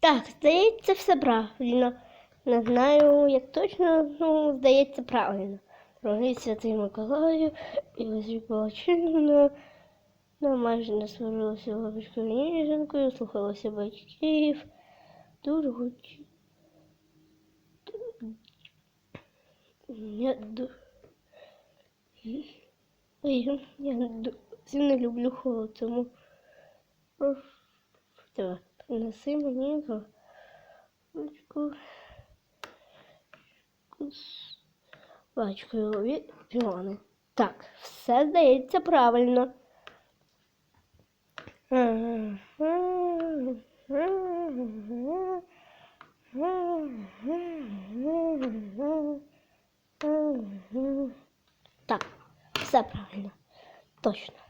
Так, здається, все правильно. Не знаю, як точно, ну, здається, правильно. Дорогий святий Миколаю, і Палачина. Ну, майже не сварилася бабочкою ніженкою, слухалася батьків. Дуже хотів. Я ду... Ой, я ду... не люблю холод, тому прошу принеси мені бабочку з бачкою від піони. Так, все здається правильно. Так, все правильно. Точно.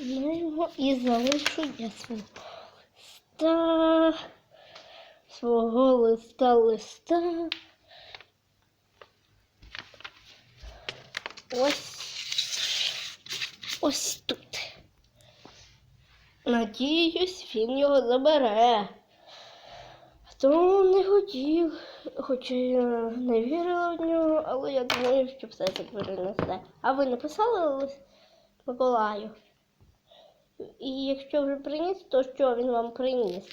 Я його і залишу для свого листа. Свого листа листа. Ось. Ось тут. Надіюсь, він його забере. Хто не хотів, хоча я не вірила в нього, але я думаю, що все це перенесе. А ви написали Миколаю? І якщо вже приніс, то що він вам приніс?